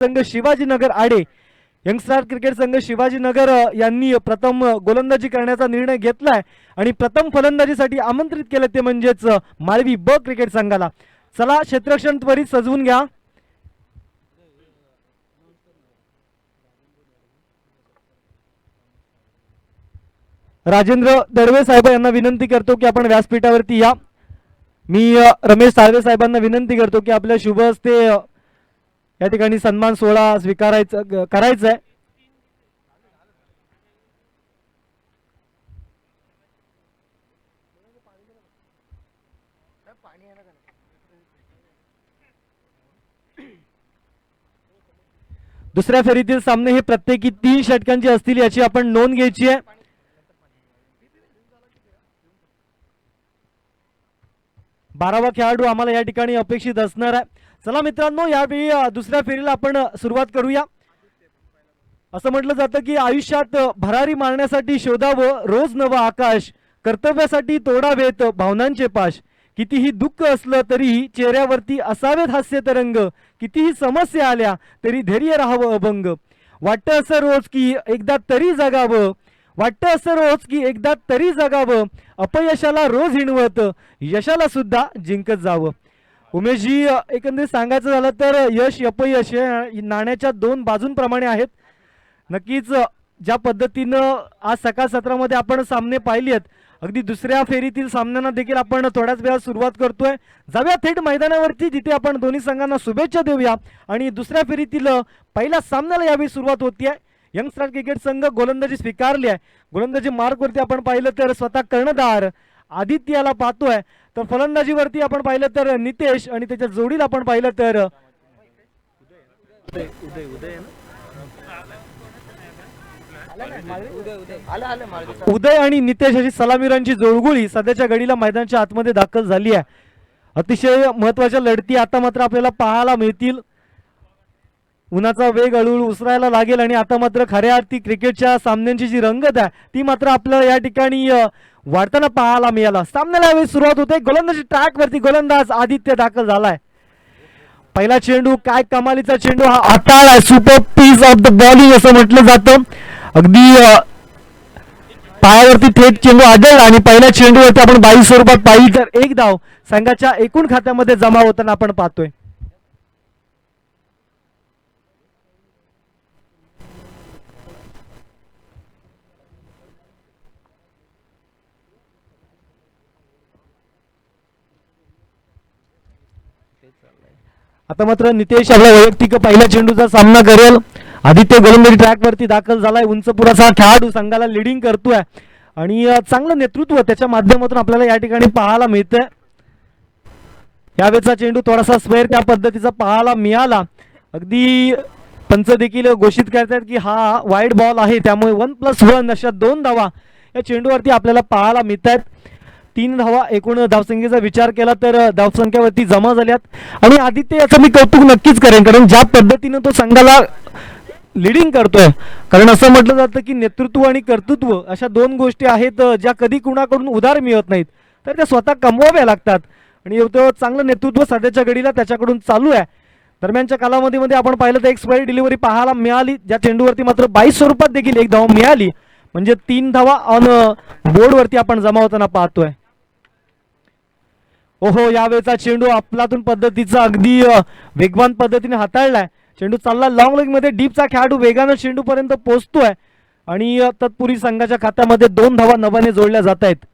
संघ शिवाजीनगर आडे youngster cricket संघ शिवाजीनगर यांनी प्रथम गोलंदाजी करण्याचा निर्णय घेतलाय. आणि प्रथम फलंदाजीसाठी आमंत्रित केलं ते म्हणजेच मालवी ब क्रिकेट संघाला. चला क्षेत्रक्षण त्वरित सजवून घ्या. राजेंद्र दडवे साहेब यांना विनंती करतो की आपण व्यासपीठावरती या. मी रमेश साळवे साहेबांना विनंती करतो की आपल्या शुभ हस्ते या ठिकाणी सन्मान सोहळा स्वीकारायचा करायचा आहे दुसऱ्या फेरीतील सामने हे प्रत्येकी तीन षटकांचे असतील याची आपण नोंद घ्यायची आहे. बारावा खेळाडू आम्हाला या ठिकाणी अपेक्षित असणार आहे. चला मित्रांनो यावेळी दुसऱ्या फेरीला आपण सुरुवात करूया. असं म्हटलं जातं की आयुष्यात भरारी मारण्यासाठी शोधावं रोज नवं आकाश कर्तव्यासाठी तोडावेत भावनांचे पाश. कितीही दुःख असलं तरीही चेहऱ्यावरती असावेत हास्य तरंग कितीही समस्या आल्या तरी धैर्य राहावं अभंग. वाटतं असं रोज की एकदा तरी जगावं वाटतं असं रोज की एकदा तरी जगावं अपयशाला रोज हिणवत यशाला सुद्धा जिंकत जावं. उमेशजी एकंदरीत सांगायचं झालं तर यश अपयश हे नाण्याच्या दोन बाजूंप्रमाणे आहेत. नक्कीच ज्या पद्धतीनं आज सकाळ सत्रामध्ये आपण सामने पाहिली आहेत अगदी दुसऱ्या फेरीतील सामन्यांना देखील आपण थोड्याच वेळात सुरुवात करतोय. जाऊया थेट मैदानावरती जिथे आपण दोन्ही संघांना शुभेच्छा देऊया. आणि दुसऱ्या फेरीतील पहिल्या सामन्याला यावेळी सुरुवात होती आहे स्टार क्रिकेट संघ गोलंदाजी स्वीकारली आहे. गोलंदाजी मार्कवरती आपण पाहिलं तर स्वतः कर्णधार आदित्य याला पाहतोय. तर फलंदाजीवरती आपण पाहिलं तर नितेश आणि त्याच्या जोडीला आपण पाहिलं तर उदय आणि नितेश अशी सलामीरांची जोडगोळी सध्याच्या घडीला मैदानाच्या आतमध्ये दाखल झाली आहे. अतिशय महत्त्वाच्या लढती आता मात्र आपल्याला पाहायला मिळतील. उन्हाचा वेग हळूहळू उसरायला लागेल आणि आता मात्र खऱ्या ती क्रिकेटच्या सामन्यांची जी रंगत आहे ती मात्र आपल्याला या ठिकाणी वाढताना पाहायला मिळाला. सामन्याला यावेळी सुरुवात होते. गोलंदाजी ट्रॅकवरती गोलंदाज आदित्य दाखल झालाय. पहिला चेंडू काय कमालीचा चेंडू हा आताळ आहे super piece of the bowling असं म्हटलं जातं. अगदी पायावरती थेट चेंडू आढळला आणि पहिल्या चेंडूवरती आपण बावीस स्वरूपात पाहिली तर एक धाव संघाच्या एकूण खात्यामध्ये जमा होताना आपण पाहतोय. आता मात्र नितेश आपला वैयक्तिक पहिल्या चेंडूचा सामना करेल. आदित्य गोलंदाजी ट्रॅकवरती दाखल झालाय. उंचपुराचा खेळाडू संघाला लिडिंग करतोय. आणि चांगलं नेतृत्व त्याच्या माध्यमातून आपल्याला या ठिकाणी पाहायला मिळतंय. यावेळेचा चेंडू थोडासा स्वेअर त्या पद्धतीचा पाहायला मिळाला. अगदी पंच देखील घोषित करतात की हा वाईड बॉल आहे. त्यामुळे वन प्लस वन अशा दोन धावा या चेंडूवरती आपल्याला पाहायला मिळत आहेत तीन धावा एकूण धावसंख्येचा विचार केला तर धावसंख्यावरती जमा झाल्यात. आणि आदित्य याचं मी कौतुक नक्कीच करेन कारण ज्या पद्धतीनं तो संघाला लिडिंग करतोय कारण असं म्हटलं जातं की नेतृत्व आणि कर्तृत्व अशा दोन गोष्टी आहेत ज्या कधी कुणाकडून उधार मिळत नाहीत तर त्या स्वतः कमवाव्या लागतात. आणि तो चांगलं नेतृत्व सध्याच्या घडीला त्याच्याकडून चालू आहे. दरम्यानच्या कालावधीमध्ये आपण पाहिलं तर एक्सपायरी डिलिव्हरी पाहायला मिळाली ज्या चेंडूवरती मात्र बाईस स्वरूपात देखील एक धाव मिळाली. म्हणजे तीन धावा ऑन बोर्डवरती आपण जमा होताना पाहतोय. ओहो यावेळेचा चेंडू आपलातून पद्धतीचा अगदी वेगवान पद्धतीने हाताळलाय. चेंडू चालला लॉंग लेगमध्ये डीपचा खेळाडू वेगानं चेंडू पर्यंत पोहोचतोय. आणि तत्पूर्वी संघाच्या खात्यामध्ये दोन धावा नव्याने जोडल्या जात आहेत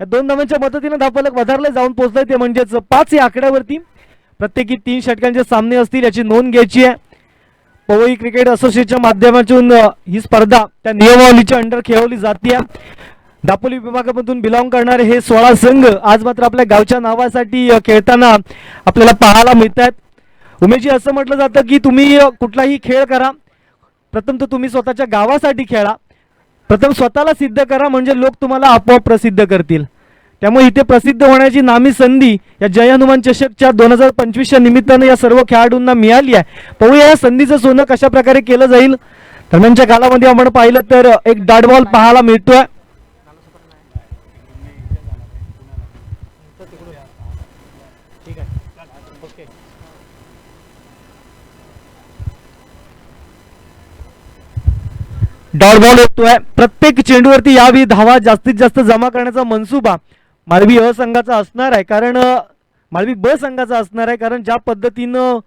या दोन धावांच्या मदतीने धावफलक वधारले जाऊन पोहोचलंय ते म्हणजेच पाच या आकड्यावरती. प्रत्येकी तीन षटकांचे सामने असतील याची नोंद घ्यायची आहे. पवई क्रिकेट असोसिएशनच्या माध्यमातून ही स्पर्धा त्या नियमावलीच्या अंडर खेळवली जाते दापोली विभागामधून बिलॉंग करणारे हे सोळा संघ आज मात्र आपल्या गावच्या नावासाठी खेळताना आपल्याला पाहायला मिळत आहेत उमेशजी असं म्हटलं जातं की तुम्ही कुठलाही खेळ करा. प्रथम तर तुम्ही स्वतःच्या गावासाठी खेळा. प्रथम स्वतःला सिद्ध करा म्हणजे लोक तुम्हाला आपोआप प्रसिद्ध करतील. त्यामुळे इथे प्रसिद्ध होण्याची नामी संधी या जय हनुमान चषकच्या दोन हजार पंचवीसच्या निमित्तानं या सर्व खेळाडूंना मिळाली आहे. पाहूया या संधीचं सोनं कशा प्रकारे केलं जाईल. दरम्यानच्या कालामध्ये आपण पाहिलं तर एक डॉट बॉल पाहायला मिळतोय. डॉट बॉल होतोय प्रत्येक चेंडूवरती यावी धावा जास्तीत जास्त जमा करण्याचा मनसुबा मालवी अ संघाचा असणार आहे. कारण मालवी ब संघाचा असणार आहे. कारण ज्या पद्धतीनं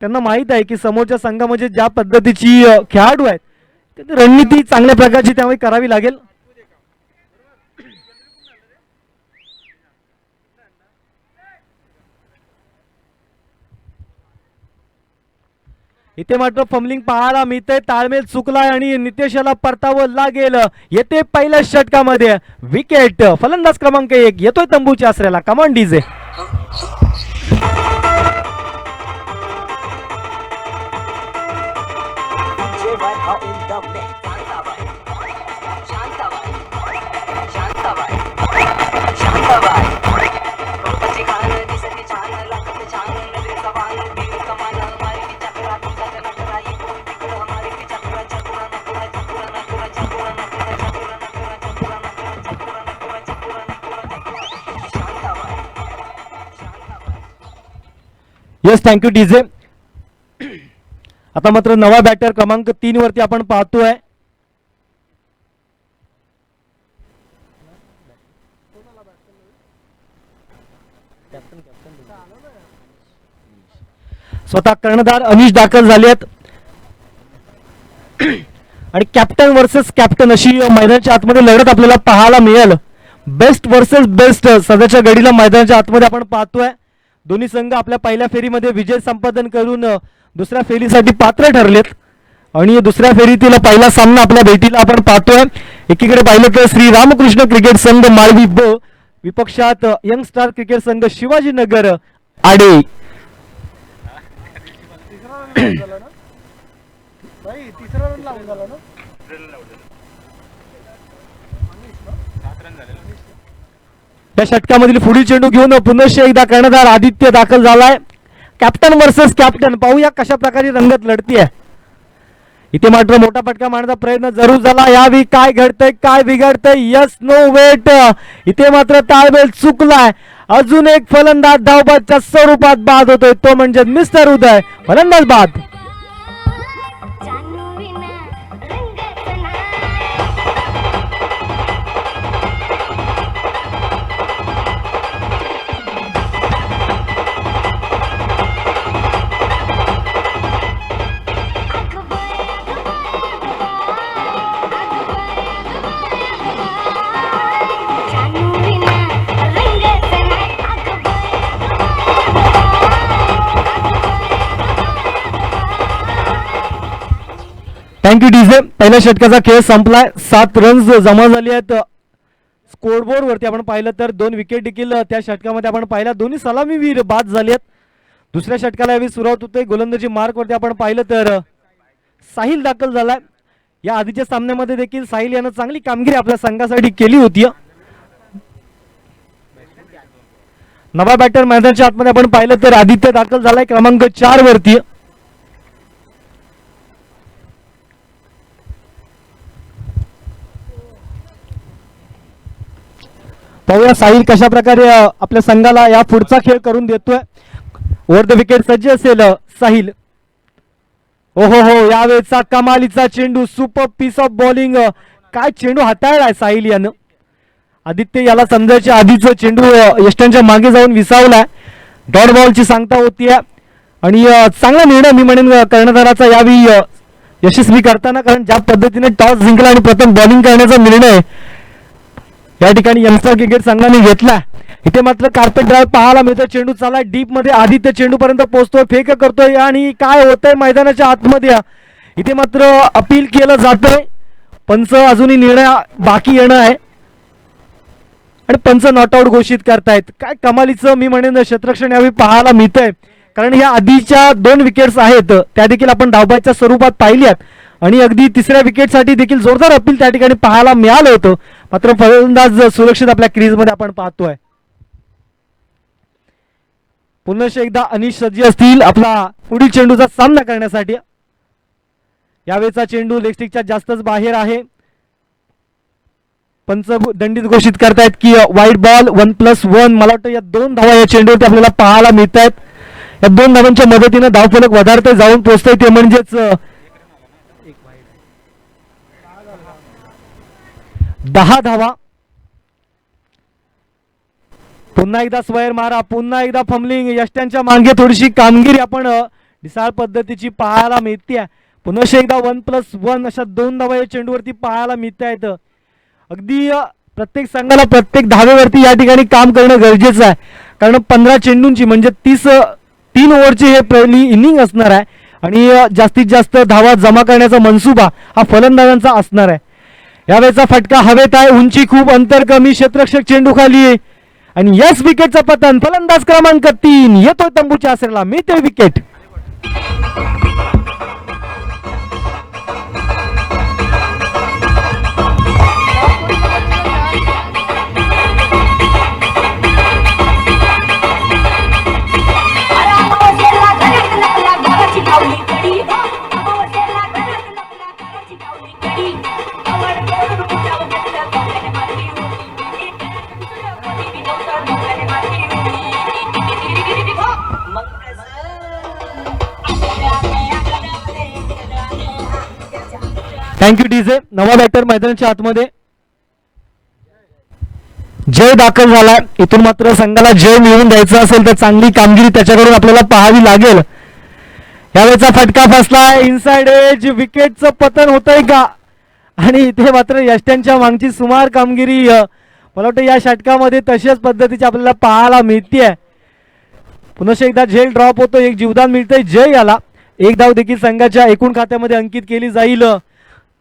त्यांना माहीत आहे की समोरच्या संघामध्ये ज्या पद्धतीची खेळाडू आहेत त्यांनी रणनीती चांगल्या प्रकारची त्यामुळे करावी लागेल. इथे मात्र फमलिंग पाहायला मिळते ताळमेल चुकलाय आणि नितेशाला परतावं लागेल. येते पहिल्या षटकामध्ये. विकेट फलंदाज क्रमांक एक. येतोय तंबूच्या आसऱ्याला. कमान डीजे येस थँक्यू डीजे आता मात्र नवा बॅटर क्रमांक तीन वरती आपण पाहतोय. स्वतः कर्णधार अनिश दाखल झाले आहेत. आणि कॅप्टन वर्सेस कॅप्टन अशी मैदानाच्या आतमध्ये लढत आपल्याला पाहायला मिळेल. बेस्ट वर्सेस बेस्ट सध्याच्या घडीला मैदानाच्या आतमध्ये आपण पाहतोय. दोन्ही संघ आपल्या पहिल्या फेरीमध्ये विजय संपादन करून दुसऱ्या फेरीसाठी पात्र ठरलेत. आणि दुसऱ्या फेरीतील पहिला सामना आपल्या भेटीला आपण पाहतोय. एकीकडे पाहिलं तर श्री रामकृष्ण क्रिकेट संघ माळवी ब विपक्षात यंग स्टार क्रिकेट संघ शिवाजीनगर आडे. या षटकामधील पुढील चेंडू घेऊन पुनश्च एकदा कर्णधार आदित्य दाखल झालाय. कॅप्टन वर्सेस कॅप्टन पाहूया कशा प्रकारे रंगत लढतीये. इथे मात्र मोठा फटका मारण्याचा प्रयत्न जरूर झाला. यावेळी काय घडतंय काय बिघडतंय? यस नो वेट इथे मात्र ताळमेल चुकलाय. अजून एक फलंदाज धावबादच्या स्वरूपात बाद होतोय. तो म्हणजे मिस्टर उदय फलंदाज बाद. थँक्यू डीजे पहिल्या षटकाचा खेळ संपलाय. सात रन्स जमा झाली आहेत. स्कोरबोर्ड वरती आपण पाहिलं तर दोन विकेट देखील त्या षटकामध्ये आपण पाहिल्या. दोन्ही सलामीवीर बाद झाले आहेत. दुसऱ्या षटकाला यावेळी सुरुवात होते गोलंदाजी मार्क वरती आपण पाहिलं तर साहिल दाखल झालाय. या आधीच्या सामन्यामध्ये देखील साहिल यानं चांगली कामगिरी आपल्या संघासाठी केली होती. नवा बॅटर मैदानच्या आतमध्ये आपण पाहिलं तर आदित्य दाखल झालाय क्रमांक चार वरती. पाहूया साहिल कशा प्रकारे आपल्या संघाला या पुढचा खेळ करून देतोय. ओव्हर द विकेट सज्ज असेल साहिल. ओहो हो यावेळेचा कमालीचा चेंडू सुपर पीस ऑफ बॉलिंग काय चेंडू हाताळलाय साहिल यानं? आदित्य याला समजायच्या आधीच चेंडू यष्टांच्या मागे जाऊन विसावलाय. डॉट बॉलची सांगता होतीये. आणि चांगला निर्णय मी म्हणेन कर्णधाराचा यावेळी यशस्वी करताना कारण ज्या पद्धतीने टॉस जिंकला आणि प्रथम बॉलिंग करण्याचा निर्णय या ठिकाणी यंगस्टर क्रिकेट संघाने घेतला. इथे मात्र कार्पेट ड्राईव्ह पाहायला मिळतो चेंडू चाला डीपमध्ये आदित्य चेंडू पर्यंत पोहोचतोय. फेक करतोय. आणि काय होतंय मैदानाच्या आतमध्ये? इथे मात्र अपील केलं जातंय. पंच अजूनही निर्णय बाकी येणं आहे. आणि पंच नॉट आउट घोषित करतायत. काय कमालीचं मी म्हणेन क्षेत्ररक्षण यावेळी पाहायला मिळतंय. कारण या आधीच्या दोन विकेट्स आहेत. त्या देखील आपण धावबाईच्या स्वरूपात पाहिल्यात. आणि अगदी तिसऱ्या विकेटसाठी देखील जोरदार अपील त्या ठिकाणी पाहायला मिळालं होतं. मात्र फलंदाज सुरक्षित आपल्या क्रीजमध्ये आपण पाहतोय. पुनश एकदा अनिश सज्ज असतील आपला पुढील चेंडूचा सामना करण्यासाठी. यावेळेचा चेंडू लेगस्टिकच्या जास्तच बाहेर आहे. पंच दंडित घोषित करतायत की वाईट बॉल वन प्लस वन मला वाटतं या दोन धावा या चेंडूवरती आपल्याला पाहायला मिळत आहेत या दोन धावांच्या मदतीनं धावफलक वधारते जाऊन पोहोचतंय ते म्हणजेच अ, दहा धावा. पुन्हा एकदा स्वयर मारा पुन्हा एकदा फमलिंग यष्ट्यांच्या मागे थोडीशी कामगिरी आपण ढिसाळ पद्धतीची पाहायला मिळते पुन्हा एकदा वन प्लस वन अशा दोन धावा या चेंडूवरती पाहायला मिळत आहेत अगदी प्रत्येक संघाला प्रत्येक धावेवरती या ठिकाणी काम करणं गरजेचं आहे. कारण पंधरा चेंडूंची म्हणजे तीस तीन ओव्हरची हे पहिली इनिंग असणार आहे. आणि जास्तीत जास्त धावा जमा करण्याचा मनसुबा हा फलंदाजांचा असणार आहे. यावेळेचा फटका हवेत आहे. उंची खूप अंतर कमी. क्षेत्रक्षक चेंडू खाली आहे. आणि यस विकेटचं पतन. फलंदाज क्रमांक तीन. येतोय तंबूच्या आसरेला. मी ते विकेट. थँक्यू डीजे नवा बॅटर मैदानाच्या आतमध्ये. जय दाखल झाला. इथून मात्र संघाला जय मिळवून द्यायचा असेल तर चांगली कामगिरी त्याच्याकडून आपल्याला पाहावी लागेल. यावेळेचा फटका फसला इनसाइड एज विकेटचं पतन होतंय का? आणि इथे मात्र यष्ट्यांच्या मागची सुमार कामगिरी मला वाटतं या षटकामध्ये तशाच पद्धतीची आपल्याला पाहायला मिळते पुन्हा एकदा झेल ड्रॉप होतो एक जीवदान मिळतंय. जय याला. एक धाव देखील संघाच्या एकूण खात्यामध्ये अंकित केली जाईल.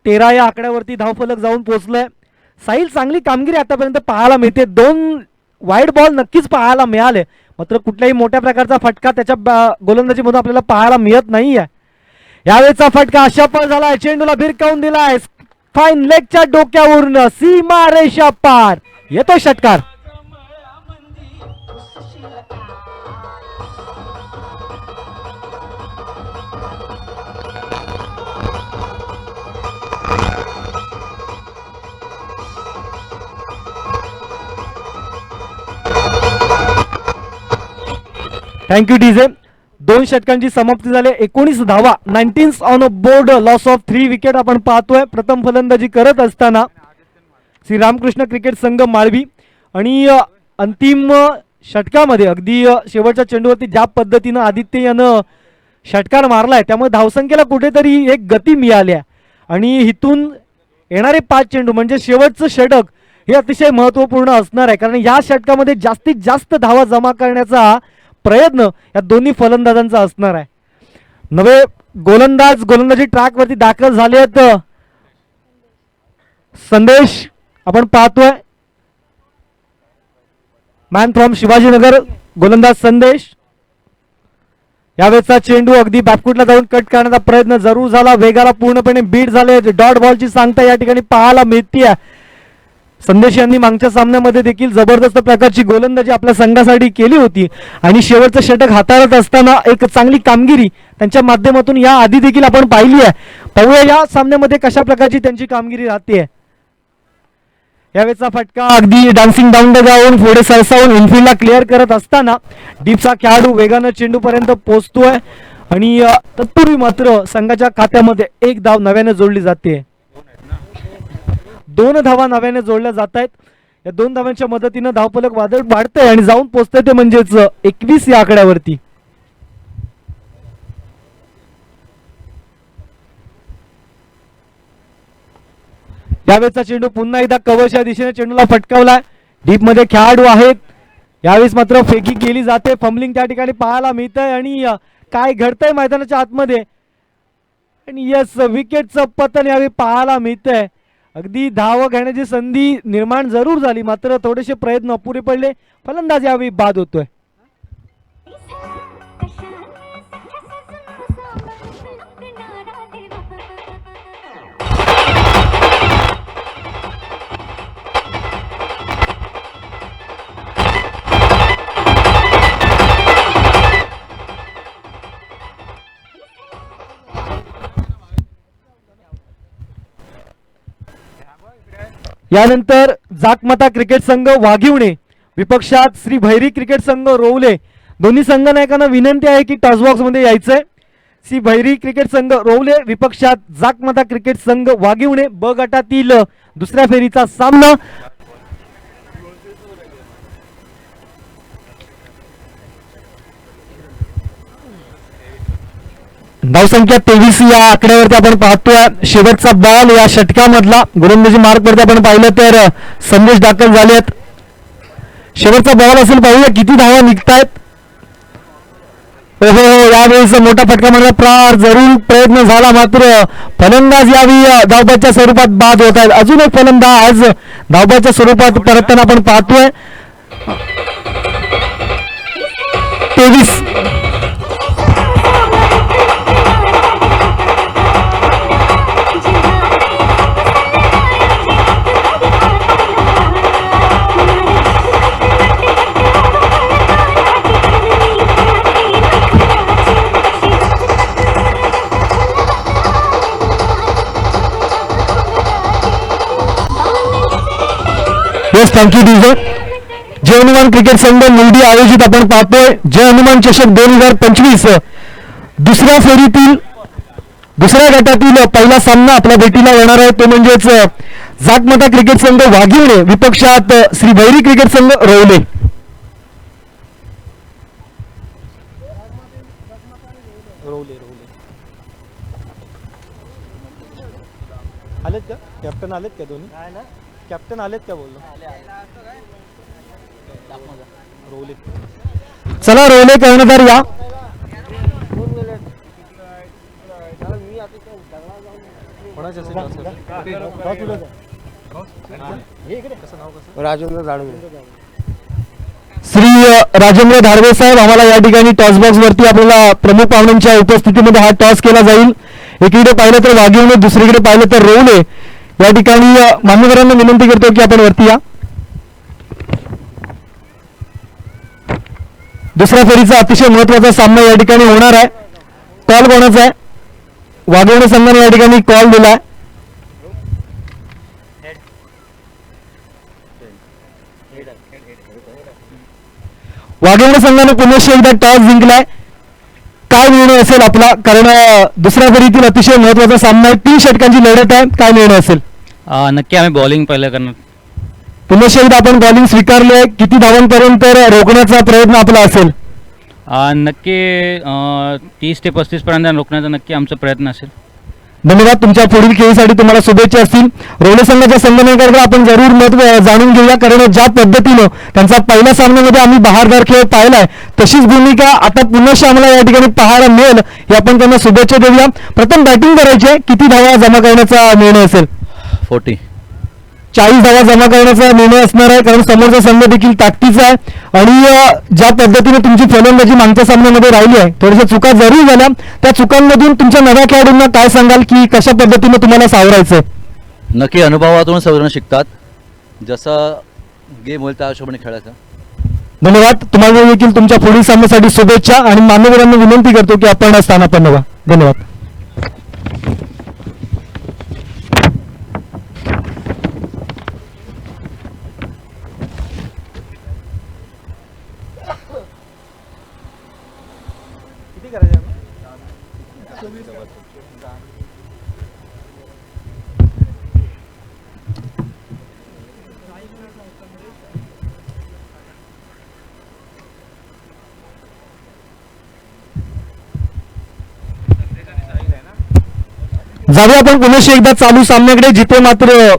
तेरा या आकड्यावरती धावफलक जाऊन पोहोचलोय साहिल चांगली कामगिरी आतापर्यंत पाहायला मिळते. दोन वाईट बॉल नक्कीच पाहायला मिळाले. मात्र कुठल्याही मोठ्या प्रकारचा फटका त्याच्या गोलंदाजीमधून आपल्याला पाहायला मिळत नाहीये. यावेळेचा फटका अशा पण झालाय चेंडूला भिरकावून दिलाय. फाईन लेगच्या डोक्यावरून सीमा रेषा पार. येतो षटकार. थँक्यू डीजे दोन षटकांची समाप्ती झाली. एकोणीस धावा. Nineteen on a board loss of three wicket आपण पाहतोय. प्रथम फलंदाजी करत असताना श्री रामकृष्ण क्रिकेट संघ माळवी आणि अंतिम षटकामध्ये अगदी शेवटच्या चेंडूवरती ज्या पद्धतीनं आदित्य यानं षटकार मारलाय त्यामुळे धावसंख्येला कुठेतरी एक गती मिळाली आहे. आणि इथून येणारे पाच चेंडू म्हणजे शेवटचं षटक हे अतिशय महत्त्वपूर्ण असणार आहे. कारण या षटकामध्ये जास्तीत जास्त धावा जमा करण्याचा प्रयत्न या दोन्ही फलंदाजांचा असणार आहे. नवे गोलंदाज गोलंदाजी ट्रॅकवरती दाखल झाले आहेत. संदेश आपण पाहतोय. मॅन फ्रॉम शिवाजीनगर गोलंदाज संदेश. यावेळेचा चेंडू अगदी बॅकफुटला जाऊन कट करण्याचा प्रयत्न जरूर झाला. वेगाला पूर्णपणे बीट झाले डॉट बॉलची सांगता या ठिकाणी पाहायला मिळतीये. संदेश यांनी मागच्या सामन्यामध्ये देखील जबरदस्त प्रकारची गोलंदाजी आपल्या संघासाठी केली होती. आणि शेवटचं षटक हाताळत असताना एक चांगली कामगिरी त्यांच्या माध्यमातून या आधी देखील आपण पाहिली आहे. पाहूया या सामन्यामध्ये कशा प्रकारची त्यांची कामगिरी राहते. यावेळेचा फटका अगदी डान्सिंग डाऊन जाऊन पुढे सरसावून इन्फिल्डला क्लिअर करत असताना डीपचा खेळाडू वेगानं चेंडूपर्यंत पोहोचतोय. आणि तत्पूर्वी मात्र संघाच्या खात्यामध्ये एक धाव नव्याने जोडली जाते. दोन धावा नव्याने जोडल्या जात आहेत या दोन धावांच्या मदतीनं धावपलक वादळ वाढतंय आणि जाऊन पोचतंय ते म्हणजेच एकवीस या आकड्यावरती. यावेळेचा चेंडू पुन्हा एकदा कवच या दिशेने चेंडूला फटकावलाय डीपमध्ये खेळाडू आहेत. यावेळेस मात्र फेकी केली जाते. फमलिंग त्या ठिकाणी पाहायला मिळतंय आणि काय घडतंय मैदानाच्या आतमध्ये. आणि यस विकेटचं पतन यावेळी पाहायला मिळतंय. अगदी धाव घेण्याची संधी निर्माण जरूर झाली. मात्र थोडेसे प्रयत्न अपुरे पडले. फलंदाज यावेळी बाद होतोय. यानंतर जाकमाता क्रिकेट संघ वाघिवणे विपक्षात श्री भैरी क्रिकेट संघ रोवले. दोन्ही संघ नायकांना विनंती आहे की टॉसबॉक्समध्ये यायचंय. श्री भैरी क्रिकेट संघ रोवले विपक्षात जाकमाता क्रिकेट संघ वाघिवणे ब गटातील दुसऱ्या फेरीचा सामना. धावसंख्या तेवीस या आकड्यावरती आपण पाहतोय. शेवटचा बॉल या षटकामधला गोलंदाजी मार्गवरती आपण पाहिलं तर संदेश दाखल झालेत. शेवटचा बॉल असेल पाहूया किती धावा निघतायत. ओहो यावेळीचा मोठा फटका मारला प्रार जरूर प्रयत्न झाला मात्र फलंदाज यावेळी अ, धावबाच्या स्वरूपात बाद होत आहेत. अजून एक फलंदाज धावबाच्या स्वरूपात परतताना आपण पाहतोय. तेवीस. Yes thank you DJ Jai Hanuman cricket संघ मुंडी आयोजित आपण पाहतोय. जय हनुमान चषक दोन हजार पंचवीस. दुसऱ्या फेरीतील दुसऱ्या गटातील पहिला सामना आपल्या भेटीला येणार आहे. तो म्हणजेच जाकमाता क्रिकेट संघ वाघिवणे विपक्षात श्री भैरी क्रिकेट संघ रोवले. आलेत का? कॅप्टन आलेत का दोन्ही? कॅप्टन आलेत का बोललो? रोवले चला रोवले कर्णधार या. राजेंद्र जाणवे श्री राजेंद्र धारवे साहेब आम्हाला या ठिकाणी टॉस बॉक्स वरती आपल्याला प्रमुख पाहुण्यांच्या उपस्थितीमध्ये हा टॉस केला जाईल. एकीकडे पाहिलं तर वाघिवणे दुसरीकडे पाहिलं तर रोवले या ठिकाणी मान्यवरांना विनंती करतो की आपण वरती या. दुसऱ्या फेरीचा अतिशय महत्त्वाचा सामना या ठिकाणी होणार आहे. कॉल कोणाचा आहे? वाघवणे संघाने या ठिकाणी कॉल दिलाय वाघवणे संघाने पुण्याशी एकदा टॉस जिंकलाय. काय निर्णय असेल आपला? कारण दुसऱ्या फेरीतील अतिशय महत्त्वाचा सामना आहे. तीन षटकांची लढत आहे. काय निर्णय असेल? नक्की आम्ही बॉलिंग पहिलं करणार. पुण्याशी एकदा आपण बॉलिंग स्वीकारली आहे. किती धावांपर्यंत रोखण्याचा प्रयत्न आपला असेल? नक्की तीस ते पस्तीस पर्यंत रोखण्याचा नक्की आमचा प्रयत्न असेल. धन्यवाद तुमच्या पुढील खेळीसाठी तुम्हाला शुभेच्छा असतील. रोले संघाच्या संगणकाकडे आपण जरूर मत जाणून घेऊया कारण ज्या पद्धतीनं त्यांचा पहिल्या सामन्यामध्ये आम्ही बहारदार खेळ पाहिलाय तशीच भूमिका आता पुन्हा आम्हाला या ठिकाणी पाहायला मिळेल हे आपण त्यांना शुभेच्छा देऊया. प्रथम बॅटिंग करायची आहे. किती धावा जमा करण्याचा निर्णय असेल? फोर्टी. चाळीस धावा जमा करण्याचा निर्णय असणार आहे कारण समोरचा संघ देखील ताकदीचा आहे. आणि ज्या पद्धतीने तुमची फलंदाजी मागच्या सामन्यामध्ये राहिली आहे थोड्याशा चुका जरूर झाल्या त्या चुकांमधून तुमच्या नव्या खेळाडूंना काय सांगाल की कशा पद्धतीने तुम्हाला सावरायचं नक्की अनुभवातून सर्वजण शिकतात. जसं गेम होईल त्या हिशोबाने खेळायचं. धन्यवाद. तुम्हाला देखील तुमच्या पुढील सामन्यासाठी शुभेच्छा आणि मान्यवरांना विनंती करतो की आपण स्थानापन्न व्हा धन्यवाद. जाऊया आपण पुण्याशी एकदा चालू सामन्याकडे. जिथे मात्र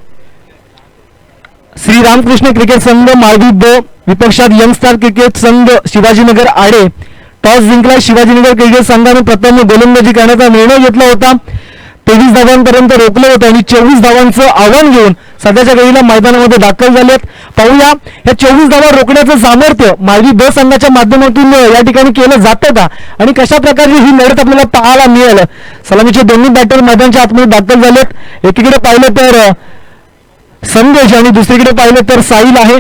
श्री रामकृष्ण क्रिकेट संघ मालदीप विपक्षात यंग स्टार क्रिकेट संघ शिवाजीनगर आडे टॉस जिंकला. शिवाजीनगर क्रिकेट संघाने प्रथम गोलंदाजी करण्याचा निर्णय घेतला होता. तेवीस धावांपर्यंत रोखलं होतं आणि चोवीस धावांचं आव्हान घेऊन सध्याच्या घडीला मैदानामध्ये दाखल झालेत पाहूया या चोवीस धावा रोखण्याचं सामर्थ्य माजी ब संघाच्या माध्यमातून या ठिकाणी केलं जातं का? आणि कशा प्रकारे ही लढत आपल्याला पाहायला मिळेल? सलामीचे दोन्ही बॅटर मैदानच्या आतमध्ये दाखल झालेत एकीकडे पाहिलं तर संदेश आणि दुसरीकडे पाहिलं तर साहिल आहे.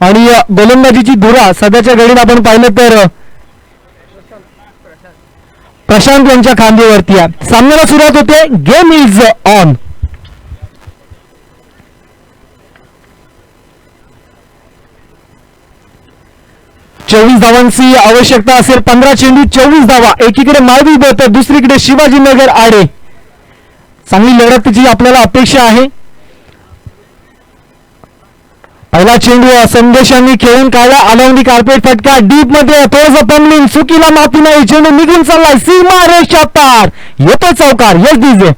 आणि गोलंदाजीची धुरा सध्याच्या घडीला आपण पाहिलं तर प्रशांत यांच्या खांदीवरती आहे. सामन्याला सुरुवात होते. गेम इज ऑन चोवीस धावांची आवश्यकता असेल. पंधरा चेंडू चोवीस धावा. एकीकडे माळवी तर दुसरीकडे शिवाजीनगर आडे. चांगली लढतीची आपल्याला अपेक्षा आहे. पहिला चेंडू संदेशांनी खेळून काढला. अलवंदी कार्पेट फटका. डीपमध्ये थोडस पमलिंग चुकीला माफी नाही चेंडू निघून चाललाय. सीमा रेषा पार. येतो चौकार. यस डीजे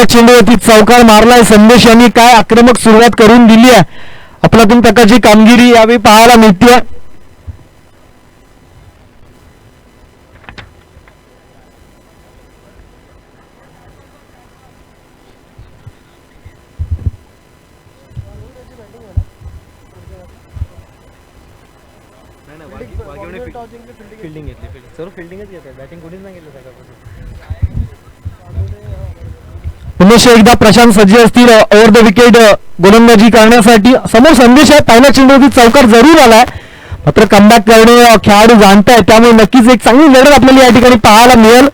पहिल्या चेंडूवरती चौकार मारलाय. संदेश यांनी काय आक्रमक सुरुवात करून दिली आहे? आपल्यातून प्रकारची कामगिरी यावेळी पाहायला मिळते फिल्डिंग घेतली सर्व फिल्डिंगच घेतात बॅटिंग कोणी पुनश एकदा प्रशांत सज्ज असतील ओव्हर द विकेट गोलंदाजी करण्यासाठी. समोर संदेश आहे पहिल्या चेंडूवरती चौकार जरूर आलाय. मात्र कमबॅक करणे खेळाडू जाणताय त्यामुळे नक्कीच एक चांगली लढत आपल्याला या ठिकाणी पाहायला मिळेल.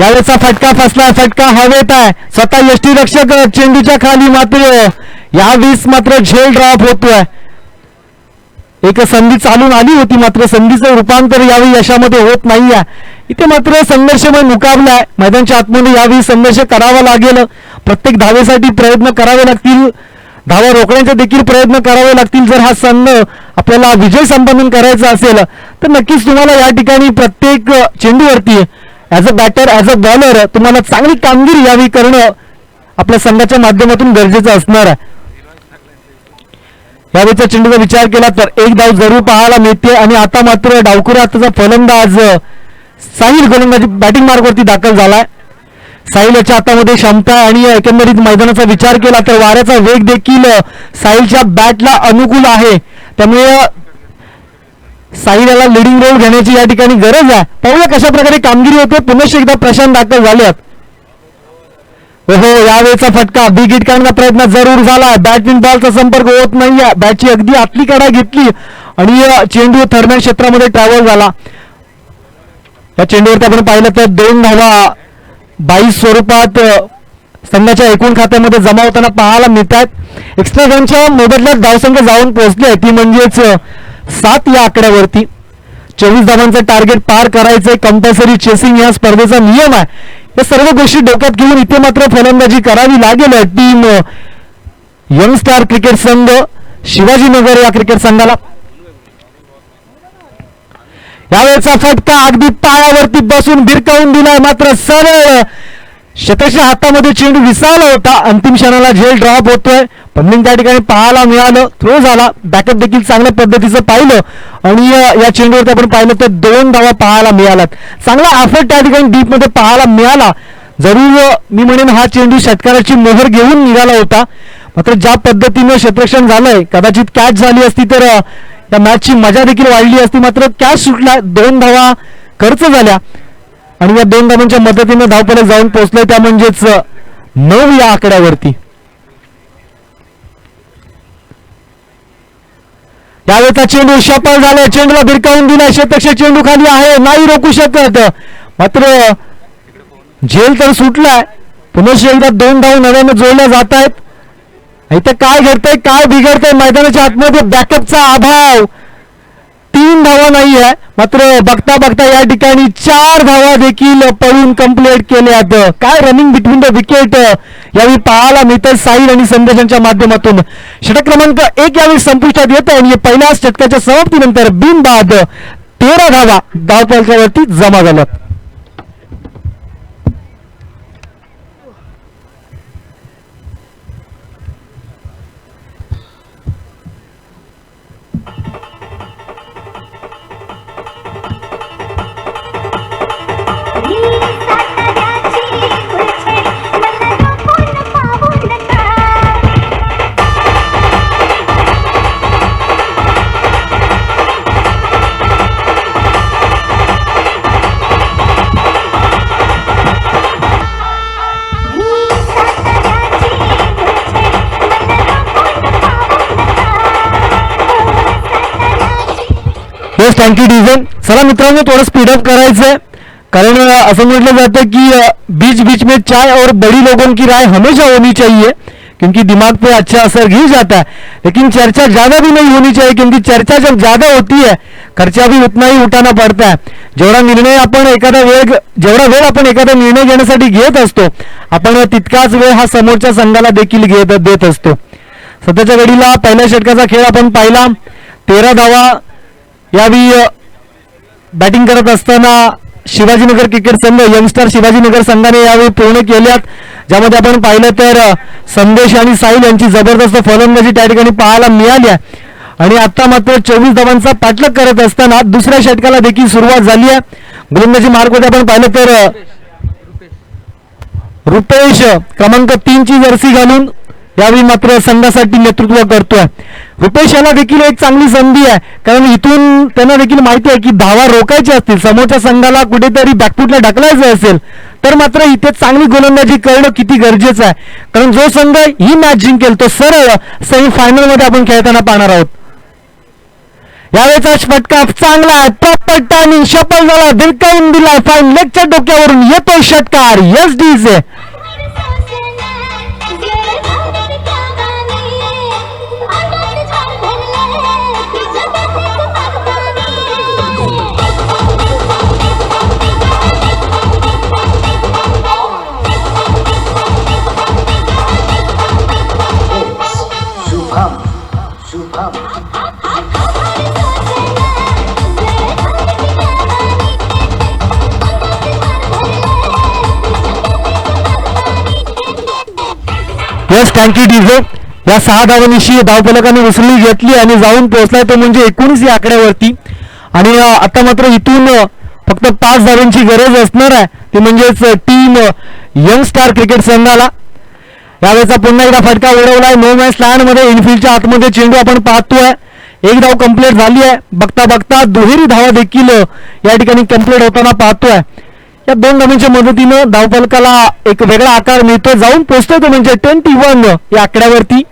यावेळेचा फटका फसला फटका हवेत आहे. स्वतः यष्टी रक्षक चेंडूच्या खाली मात्र यावेळेस मात्र झेल ड्रॉप होतोय. एक संधी चालून आली होती मात्र संधीचं रूपांतर यावेळी यशामध्ये होत नाहीये. इथे मात्र संघर्षमय मुकाबला आहे. मैदानच्या आतमध्ये यावेळी संघर्ष करावा लागेल. प्रत्येक धावेसाठी प्रयत्न करावे लागतील. धावा रोखण्याचे देखील प्रयत्न करावे लागतील. जर हा संघ आपल्याला विजय संपादन करायचा असेल तर नक्कीच तुम्हाला या ठिकाणी प्रत्येक चेंडूवरती चेंडूवरती as a batter as a bowler तुम्हाला चांगली कामगिरी यावी करणं आपल्या संघाच्या माध्यमातून गरजेचं असणार आहे. यावेळीचा चेंडूचा विचार केला तर एक धाव जरूर पाहायला मिळते आणि आता मात्र डावखुरा हाताचा फलंदाज साहिल गोलंदाजी बॅटिंग मार्गवरती दाखल झालाय. साहिल याच्या हातामध्ये क्षमता आणि एकंदरीत मैदानाचा विचार केला तर वाऱ्याचा वेग देखील साहिलच्या बॅटला अनुकूल आहे. त्यामुळे अ, लिडिंग रोल घेण्याची या ठिकाणी गरज आहे. पाहूया कशा प्रकारे कामगिरी होते. पुनश्च एकदा प्रशांत दाखल झाल्यात हो यावेळेचा फटका. बी गिट करण्याचा प्रयत्न जरूर झाला बॅटमिन बॉलचा संपर्क होत नाहीये. बॅटची अगदी आतली कडा घेतली. आणि चेंडू थर्मॅन क्षेत्रामध्ये ट्रॅव्हल झाला. या चेंडूवरती आपण पाहिलं तर दोन धावा बाईस स्वरूपात संघाच्या एकूण खात्यामध्ये जमा होताना पाहायला मिळत आहेत एक्स्ट्रा रनच्या मोबदल्यात धावसंख्या जाऊन पोहोचली आहे ती म्हणजेच सात या आकड्यावरती. चोवीस धावांचं टार्गेट पार करायचंय. कंपल्सरी चेसिंग या स्पर्धेचा नियम आहे. या सर्व गोष्टी डोक्यात घेऊन इथे मात्र फलंदाजी करावी लागेल टीम यंग स्टार क्रिकेट संघ शिवाजीनगर या क्रिकेट संघाला. यावेळेचा फटका अगदी पायावरती बसून भिरकावून दिलाय. मात्र सरळ शतकच्या हातामध्ये चेंडू विसावला होता. अंतिम क्षणाला झेल ड्रॉप होतोय. पंडिंग त्या ठिकाणी पाहायला मिळालं थ्रो झाला. बॅकअप देखील चांगल्या पद्धतीचं पाहिलं. आणि या चेंडूवरती आपण पाहिलं तर दोन धावा पाहायला मिळाल्यात. चांगला आफट त्या ठिकाणी डीपमध्ये पाहायला मिळाला. जरूर मी म्हणेन हा चेंडू षटकाराची मोहर घेऊन निघाला होता. मात्र ज्या पद्धतीनं क्षेत्रक्षण झालंय कदाचित कॅच झाली असती तर त्या या मॅचची मजा देखील वाढली असती. मात्र कॅच सुटला दोन धावा खर्च झाल्या. आणि या दोन धावांच्या मदतीनं धावपणे जाऊन पोहोचले त्या म्हणजेच नऊ या आकड्यावरती. यावेळेचा चेंडू सफल झाला. चेंडूला भिरकावून दिला शतक्ष चेंडू खाली आहे. नाही रोखू शकत. मात्र झेल तर सुटलाय. पुनश एकदा दोन धाव नव्यानं जोडल्या जात आहेत इथं काय घडतंय काय बिघडतंय मैदानाच्या आतमध्ये? बॅकअपचा अभाव. तीन धावा नाही आहे मात्र बघता बघता या ठिकाणी चार धावा देखील पळून कंप्लीट केल्यात. काय रनिंग बिटवीन द विकेट यावेळी पाहायला मिळतं साहिल आणि संदेशांच्या माध्यमातून. षटक क्रमांक एक यावेळी संपुष्टात येतो आणि पहिल्या षटकाच्या समाप्तीनंतर बिनबाद तेरा धावा धावपलकावरती जमा झाल्यात. टँकी डीजे चला मित्रांनो थोडं स्पीडअप करायचं आहे कारण असं म्हटलं जातं की बीच बीच में चाय और बड़ी लोगों की राय हमेशा होनी चाहिए क्योंकि दिमाग पे अच्छा असर गिर जाता है। लेकिन चर्चा ज़्यादा भी नहीं होनी चाहिए क्योंकि चर्चा जब ज़्यादा होती है खर्चा भी उतना ही उठाना पड़ता है। जेवढा निर्णय आपण एखादा वेळ जेवढा वेळ आपण एखादा निर्णय घेण्यासाठी घेत असतो आपण तितकाच वेळ हा समोरच्या संघाला देखील घेत देत असतो. सध्याच्या घडीला पहिल्या षटकाचा खेळ आपण पाहिला. तेरा धावा यावेळी बॅटिंग करत असताना शिवाजीनगर क्रिकेट संघ यंगस्टर शिवाजीनगर संघाने यावेळी पूर्ण केल्यात. ज्यामध्ये आपण पाहिलं तर संदेश आणि साहिल यांची जबरदस्त फलंदाजी त्या ठिकाणी पाहायला मिळाली आहे. आणि आता मात्र चोवीस धावांचा पाठलाग करत असताना दुसऱ्या षटकाला देखील सुरुवात झाली आहे. गोलंदाजी मार्गमध्ये आपण पाहिलं तर रुपेश क्रमांक तीनची जर्सी घालून यावेळी मात्र संघासाठी नेतृत्व करतोय. रुपेश याला देखील एक चांगली संधी आहे. कारण इथून त्यांना देखील माहिती आहे की धावा रोखायची असतील समोरच्या संघाला कुठेतरी बॅकफूटला ढकलायचं असेल तर मात्र इथे चांगली गोलंदाजी करणं किती गरजेचं आहे. कारण जो संघ ही मॅच जिंकेल तो सरळ सेमीफायनलमध्ये आपण खेळताना पाहणार आहोत. यावेळेचा फटका चांगला आहे. प्रॉपर आणि शपल झाला दिलकावून दिला फाईन लेगच्या डोक्यावरून येतो षटकार. S D yes thank you DJ या सहा धावांविषयी धावफलकाने विसरली घेतली आणि जाऊन पोहोचलाय तो म्हणजे एकोणीस या आकड्यावरती. आणि आता मात्र इथून फक्त पाच धावांची गरज असणार आहे. ती म्हणजेच टीम यंग स्टार क्रिकेट संघाला. यावेळेचा पुन्हा एकदा फटका उडवलाय. नो मॅच लँडमध्ये इनफिल्डच्या आतमध्ये चेंडू आपण पाहतोय. एक धाव कंप्लीट झाली आहे. बघता बघता दुहेरी धावा देखील या ठिकाणी कंप्लीट होताना पाहतोय. या दोन धावांच्या मदतीनं धावफलकाला एक वेगळा आकार मिळतो जाऊन पोचतोय तो म्हणजे ट्वेंटी वन या आकड्यावरती.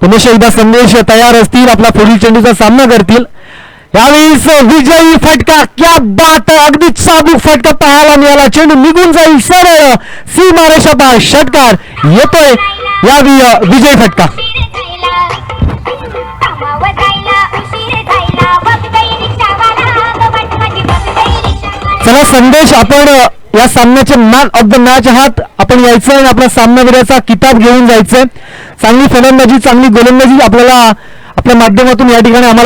पुन्हा एकदा संदेश तयार असतील आपला पुढील चेंडूचा सामना करतील. यावेळीस विजयी फटका क्या बात! अगदी चाबूक फटका पाहायला मिळाला. चेंडू निघून जाईल. सरळ सी रेषापा षटकार येतोय. अ, विजयी फटका. चला संदेश आपण या सामन्याचे मॅन ऑफ द मॅच आहात. आपण यायचं आणि आपला सामनावीराचा किताब घेऊन जायचं चांगली फलंदाजी चांगली गोलंदाजी आपल्याला आपल्या माध्यमातून या ठिकाणी आम्हाला